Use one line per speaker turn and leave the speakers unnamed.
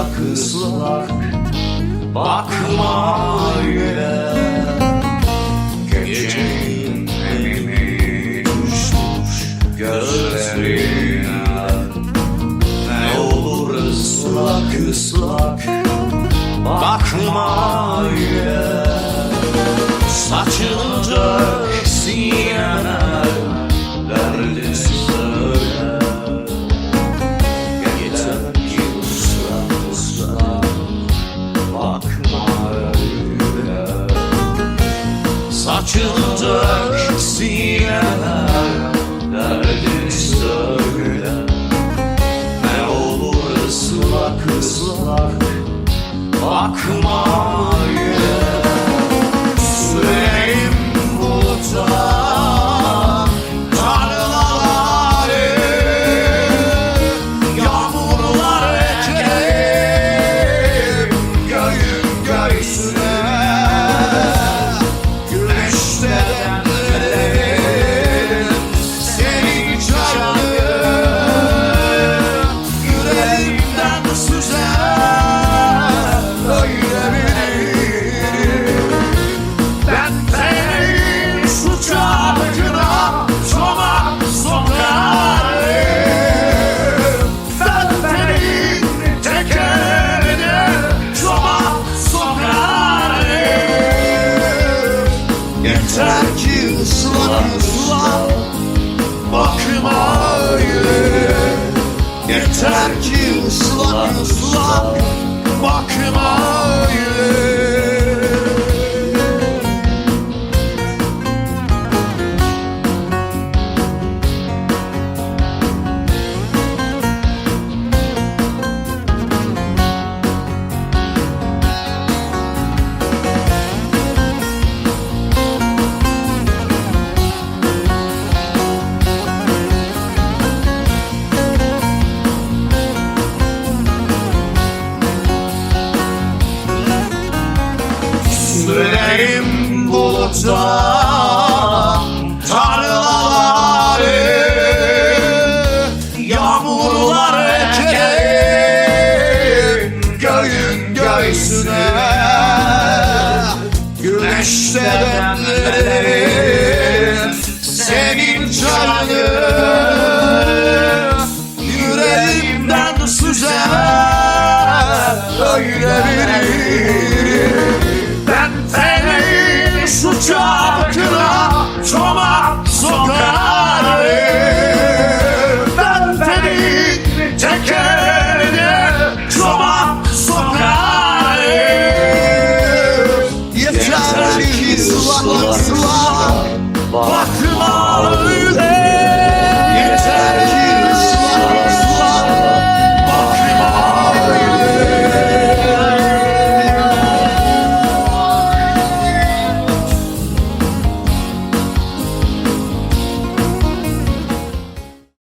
ıslak ıslak bakma öyle. Gecenin elimi tutmuş gözlerine. Ne olur ıslak ıslak bakma öyle. Saçını dök Saçını dök sinene Derdini söyle Ne olur ıslak ıslak Bakma Сердцем сладким, сладким Sürerim bulutlar Tarlaları Yağmurlar ekerim Göğün göğsüne. Güneşte demlerim Senin canını box. box.